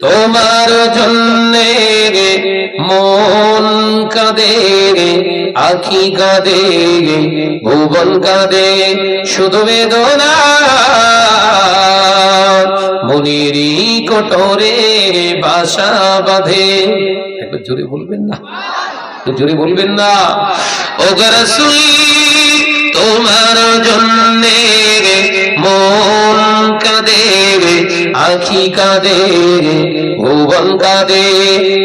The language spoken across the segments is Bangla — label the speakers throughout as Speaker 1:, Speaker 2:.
Speaker 1: তোমার জন্যে মন কাঁদে আখি কাঁদে ভুবন কাঁদে, শুধু বেদনা। মনিরি কটরে বাসা বাঁধে। একবার জোরে বলবেন না জোরে বলবেন না। ওগরসুল তোমার জন্যে মন কাঁদে আখি কাঁদে ভুবন কাঁদে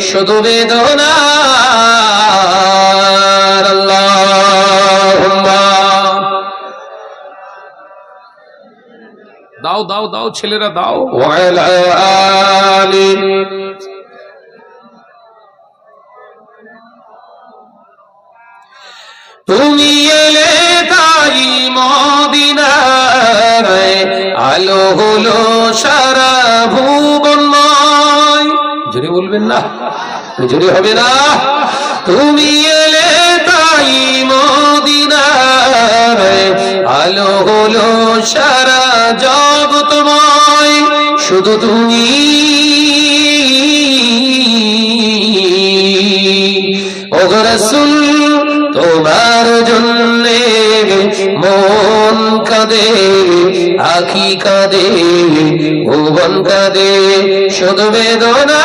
Speaker 1: শুধু বেদনা
Speaker 2: দাও দাও দাও ছেলেরা দাও।
Speaker 1: তুমি আলো হলো সারা ভুবনময়। জোরে বলবেন না জোরে হবে না, তুমি এলে তাই মদিনায় আলো হলো সারা জগতময় শুধু তুমি আখি কাঁদে ভুবন কাঁদে, শুধু বেদনা।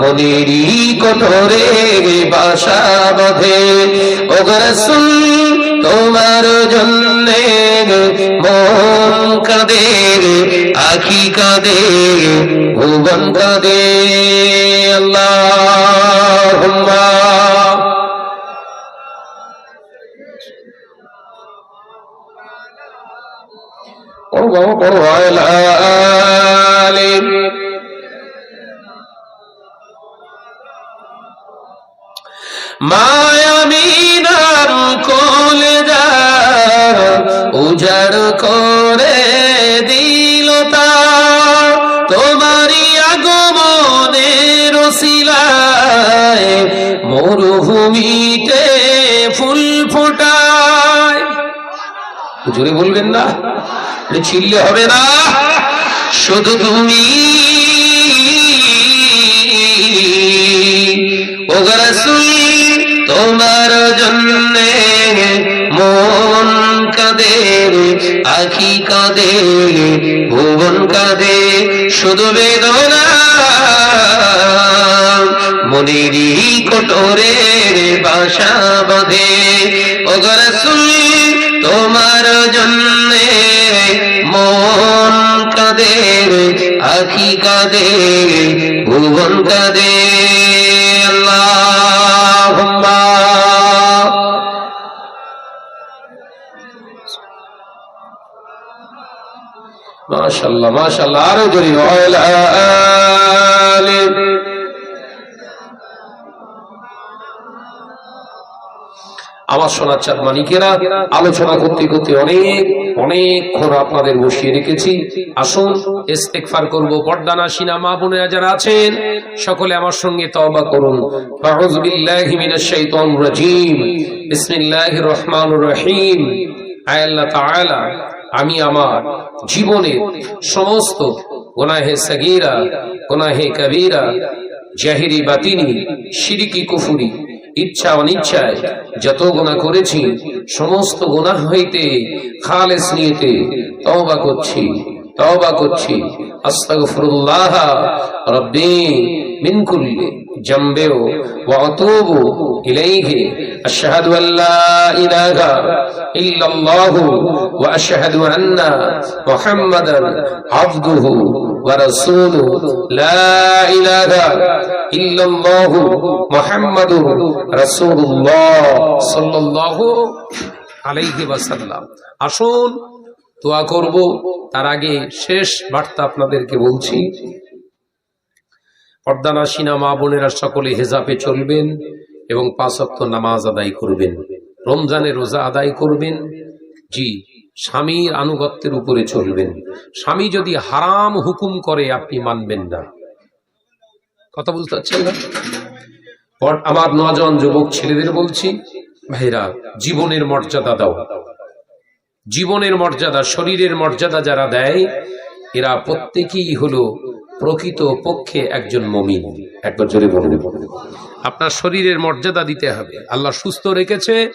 Speaker 1: মনিরি কঠোরে বাসা বাঁধে। ওগরসুল তোমার জন্যে মন কাঁদে, আখি কাঁদে ভুবন কাঁদে। পড়ো আলালে মায়ামিনার কোলে যা উজাড় করে দিল তা তোমারই আগমনের রসিলায় মরুভূমিতে ফুল জোরে বলবেন না? ছিললে হবে না। শুধু তুমি। তোমার জন্যে মন কাঁদে, আখি কাঁদে, ভুবন কাঁদে, শুধু বেদনা। মনিরি কটরে বাসা বাঁধে। ওগরসুল কাঁদে ভুবন কাঁদে মাশাল্লাহ মাশাল্লাহ আরও জোরে আমার সোনার চাঁদ মানিকেরা আলোচনা করতে করতে অনেক অনেকক্ষণ আপনাদের বসিয়ে রেখেছি। আসুন ইস্তেকফার করব। পর্দানা সিনা মা বোনেরা যারা আছেন, সকলে আমার সঙ্গে তওবা করুন। আউযু বিল্লাহি মিনাশ শাইতানির রাজীম। বিসমিল্লাহির রহমানির রহিম। আয় আল্লাহ তাআলা, আমি আমার জীবনের সমস্ত গুনাহে সগীরা, গুনাহে কবীরা, জাহিরি বাতিনি শিরিকি কুফুরি ইচ্ছা অনিচ্ছায় যত গোনা করেছি, সমস্ত গোনা হইতে খালেস নিয়েতে তওবা করছি তওবা করছি। আস্তাগফিরুল্লাহ রব্বি মিন কুল্লি। জামবে ওয়া আতুবু ইলাইহি আশহাদু আল্লা ইলাহা ইল্লাল্লাহ ওয়া আশহাদু আন্না মুহাম্মাদান আবদুহু ওয়া রাসূলুহু লা ইলাহা ইল্লাল্লাহ মুহাম্মাদুর রাসূলুল্লাহ সাল্লাল্লাহু আলাইহি ওয়াসাল্লাম আসুন, দোয়া করব। তার আগে শেষ বার্তা আপনাদেরকে বলছি। পর্দানাসীনা মা বোনেরা সকলে হেজাবে চলবেন এবং পাঁচক্ত নামাজ আদায় করবেন। রমজানের রোজা আদায় করবেন। জি, স্বামীর আনুগত্যের উপরে চলবেন। স্বামী যদি হারাম হুকুম করে, আপনি মানবেন না। কথা বুঝতে পারছেন না? আমার নজন যুবক ছেলেদের বলছি ভাইরা জীবনের মর্যাদা দাও। জীবনের মর্যাদা, শরীরের মর্যাদা যারা দেয়, এরা প্রত্যেকেই হলো প্রকৃত পক্ষে একজন মমিন। একবার জোরে বলুন। আপনার শরীরের মর্যাদা দিতে হবে। আল্লাহ সুস্থ রেখেছে।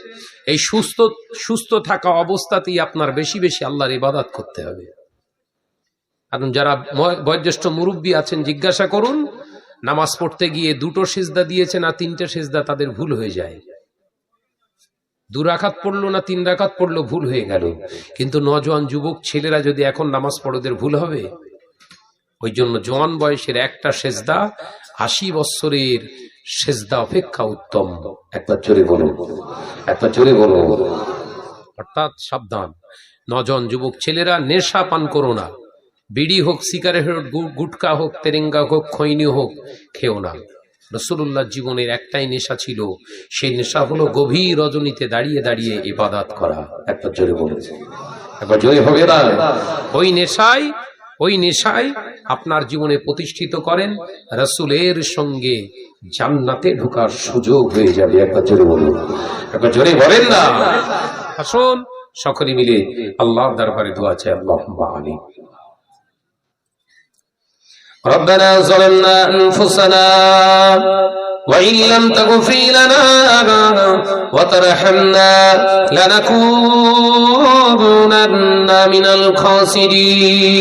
Speaker 1: এই সুস্থ সুস্থ থাকা অবস্থাতেই আপনার বেশি বেশি আল্লাহর ইবাদত করতে হবে। কারণ যারা বয়োজ্যেষ্ঠ মুরব্বী আছেন, জিজ্ঞাসা করুন, নামাজ পড়তে গিয়ে দুটো সেজদা দিয়েছে না তিনটে সেজদা তাদের ভুল হয়ে যায়। দু রাখাত পড়ল না তিন রাখাত পড়ল, ভুল হয়ে গেল। কিন্তু নজওয়ান যুবক ছেলেরা যদি এখন নামাজ পড়োদের ভুল হবে? ওই জন্য জোয়ান বয়সের একটা সেজদা আশি বৎসরের সেজদা অপেক্ষা উত্তম। একবার জোরে বলো। একবার জোরে বলো। অর্থাৎ সাবধান। নজন যুবক ছেলেরা নেশা পান করো না। বিড়ি হোক, সিগারেট গুটকা হোক, তেরেঙ্গা হোক, খৈনি হোক, খেও না। রসুল্লাহ জীবনের একটাই নেশা ছিল। সেই নেশা হলো গভীর রজনীতে দাঁড়িয়ে দাঁড়িয়ে ইবাদাত করা। একবার জোরে বলেছে একবার জোরে হবে না? ওই নেশায় ওই নেশায় আপনার জীবনে প্রতিষ্ঠিত করেন রসুলের সঙ্গে জান্নাতে ঢোকার সুযোগ হয়ে যাবে একবার জোরে বলুন একবার জোরে বলেন না আসুন সকলে মিলে আল্লাহর দরবারে দোয়া চাই আল্লাহ আলী ربنا ظلمنا أنفسنا وإن لم تغفر لنا وترحمنا لنكونن من الخاسرين.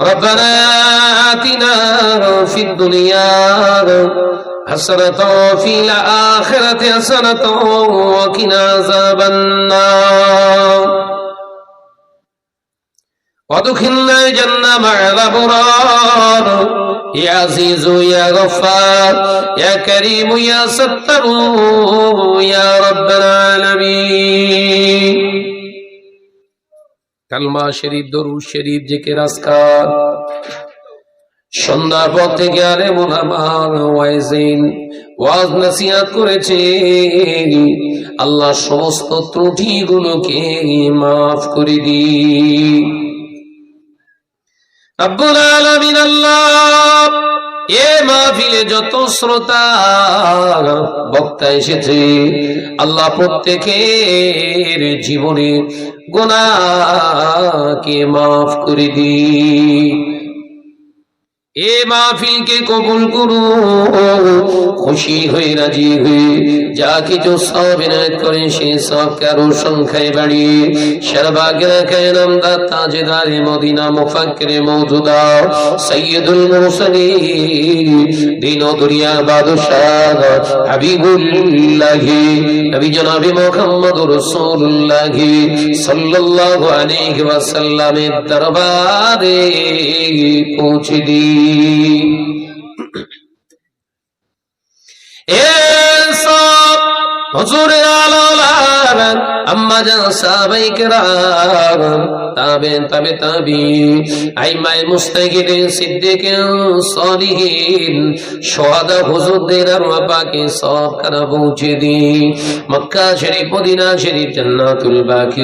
Speaker 1: ربنا آتنا في الدنيا حسنة وفي الآخرة حسنة وقنا عذاب النار. وادخلنا الجنة مع الأبرار. يا عزيز يا غفار يا كريم يا ستر يا رب العالمين কালমা শরীফ দরু শরীফ জেকের আজকার সন্ধ্যার পর থেকে আরে মোলামার ওয়াইজিন ওয়াজ নাসিহাত করেছে আল্লাহ সমস্ত ত্রুটিগুলোকে মাফ করে দিই রব্বুল আলামিন আল্লাহ, এ মাহফিলে যত শ্রোতা বক্তা এসেছে, আল্লাহ প্রত্যেকের জীবনে গোনাকে মাফ করে দি এ মাহফিলকে কবুল করু। খুশি হয়ে রাজি হয়ে যা কিছু সব এনায়ত করেন সে সব কারও সংখ্যায় বাড়িয়ে সর্বাগ্রা কায়নাম দাতা জেদারে মদিনা মুফাক্কিরে মওজুদা সাইয়্যিদুল মুরসালিন। দিন ও দুনিয়ার বাদশাহ হাবিবুল্লাহ, নবী জনাবে মুহাম্মদুর রাসূলুল্লাহ সাল্লাল্লাহু আলাইহি ওয়াসাল্লামের দরবারে পৌঁছে দিই এসব হুজুরের আলোলার আম্মা জান সাহাবাই কেরাম তাবেন, তাবে, তাবি আইমাই মুস্তাকিরিন সিদ্দিকিন, সলিহিন সোহাদা হুজুরদের আর পাকে সব খানা পৌঁছে মক্কা শরীফ, মদিনা শরীফ, জান্নাতুল বাকি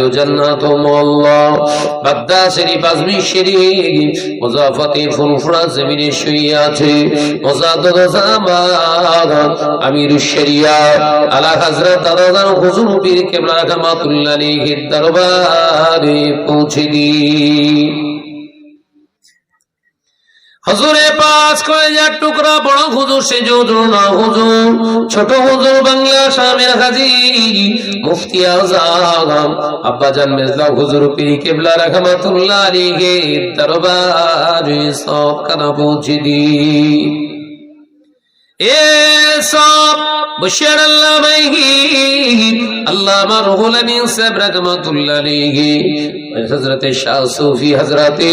Speaker 1: মোল্লা বাগদা শরীফ, আজমি শরীফ, মুজাফতে জমিনে শুয়ে আছে। শরিয়া, আলা হুজুর কেবলা রহমাতুল্লাহ দরবারে পৌঁছে দি হজুরে পাঁচ করে যার টুকরা বড় হুজুর, সে না হুজুর, ছোট হুজুর, বাংলা স্বামীর হাজি, মুফতি আজম আব্বাজান মির্জা হুজুর, পীর কেবলা রহমাতুল্লাহ আলাইহির দরবারে সব কানা পৌঁছে দি এসব বশির আল্লাহ মাইহি আল্লাহ আমার রুহুল আমিন সাহেব রহমাতুল্লাহ আলাইহি, হযরতে শাহ সুফি হযরতে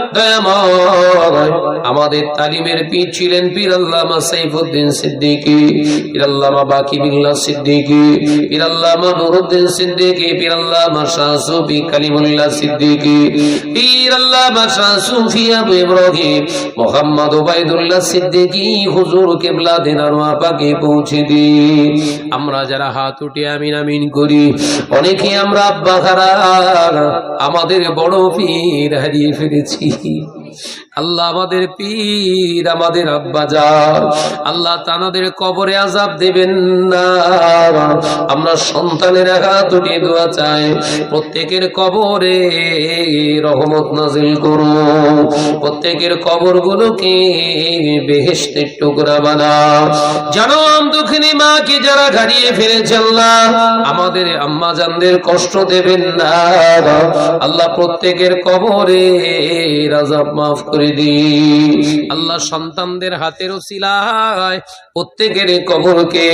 Speaker 1: আমাদের তালিমের পীর ছিলেন পীর আল্লামা সাইফুদ্দিন সিদ্দিকী, পীর আল্লামা বাকি বিল্লাহ সিদ্দিকী, পীর আল্লামা নুরুদ্দিন সিদ্দিকী, পীর আল্লামা শাহ সুফি কালিমুল্লাহ সিদ্দিকী, পীর আল্লামা শাহ সুফি আবু ইব্রাহিম, মোহাম্মদ ওবাইদুল্লাহ সিদ্দিকী, হুজুর কেবলা দিনার পাকে পৌঁছে দি আমরা যারা হাত উঠে আমিন আমিন করি, অনেকে আমরা আব্বা খারা আমাদের বড় পীর হারিয়ে ফেলেছি। sí আল্লাহ আমাদের পীর, আমাদের আব্বা যান আল্লাহ তানাদের কবরে আজাব দেবেন না। আমরা সন্তানের হাত দোয়া চাই, প্রত্যেকের কবরে রহমত নাজিল করুন। প্রত্যেকের কবর গুলোকে বেহেস্তের টুকরা বানা। জনম দুঃখিনী মাকে যারা হারিয়ে ফেলেছে আল্লাহ, আমাদের আম্মা জানদের কষ্ট দেবেন না। আল্লাহ প্রত্যেকের কবরে রাজাব মাফ করে দি আল্লাহ সন্তানদের হাতের ওসিলায় প্রত্যেকের কবরকে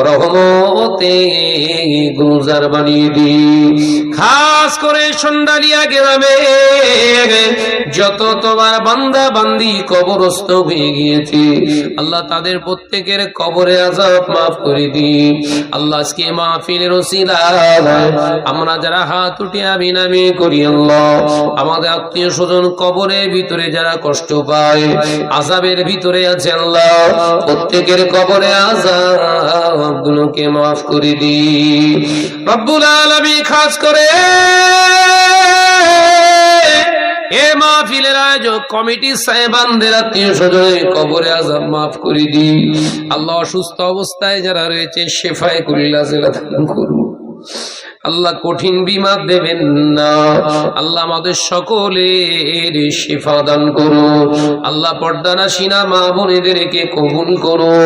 Speaker 1: রহমতে গুলজার বানিয়ে দি খাস করে সন্ডালিয়া গ্রামে যত তোমার বান্দা বান্দি কবরস্থ হয়ে গিয়েছে, আল্লাহ তাদের প্রত্যেকের কবরে আজাব মাফ করে দি আল্লাহ আজকে ওসিলায় আমরা যারা হাত উঠে আমি করি, আল্লাহ আমাদের আত্মীয় স্বজন কবরের ভিতরে যারা কষ্ট পায় আজাবের ভিতরে আছে, আল্লাহ প্রত্যেকের কবরে আজাব গুলোকে মাফ করে দি রব্বুল আলমী খাস করে এ আয়োজক কমিটি কবরে মাফ আল্লাহ অসুস্থ অবস্থায় যারা রয়েছে শেফায় করিলা করুন। আল্লাহ কঠিন বিমার দেবেন না। আল্লাহ আমাদের সকলের শিফা দান করুন। আল্লাহ পর্দানা সিনা মা বোনেদেরকে কবুল করো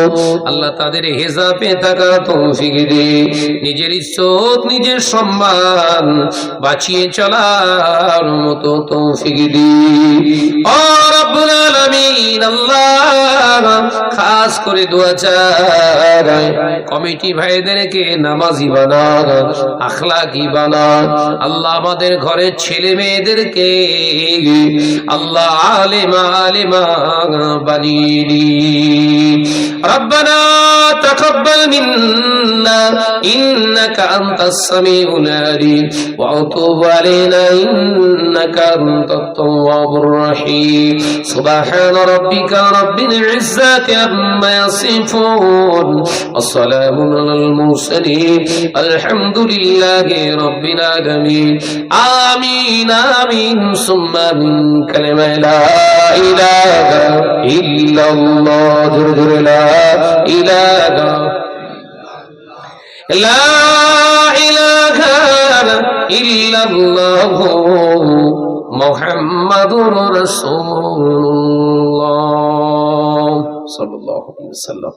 Speaker 1: আল্লাহ তাদের হেজাবে থাকা তৌফিক দে নিজের ইজ্জত, নিজের সম্মান বাঁচিয়ে চলার মতো তৌফিক দি খাস করে দোয়া চাই। কমিটি ভাইদেরকে নামাজি বানা আল্লাহ আমাদের ঘরে ছেলে মেয়েদেরকে আল্লাহ আলেমা আলেমা বানিয়ে রব্বানা তাকাব্বাল মিন্না, ইন্নাকা আনতাস সামিউল আলিম ওয়া তুব আলাইনা, ইন্নাকা আনতাত তাওয়াবুর রহিম। সুবহান রাব্বিকা রাব্বিল ইজ্জাতি আম্মা ইয়াসিফুন, ওয়া সালামুন আলাল মুরসালিন। আলহামদুলিল্লাহ لله رب العالمين آمين آمين ثم من كلمة لا إله إلا الله جل جل لا إله لا إله إلا الله محمد رسول الله صلى الله عليه وسلم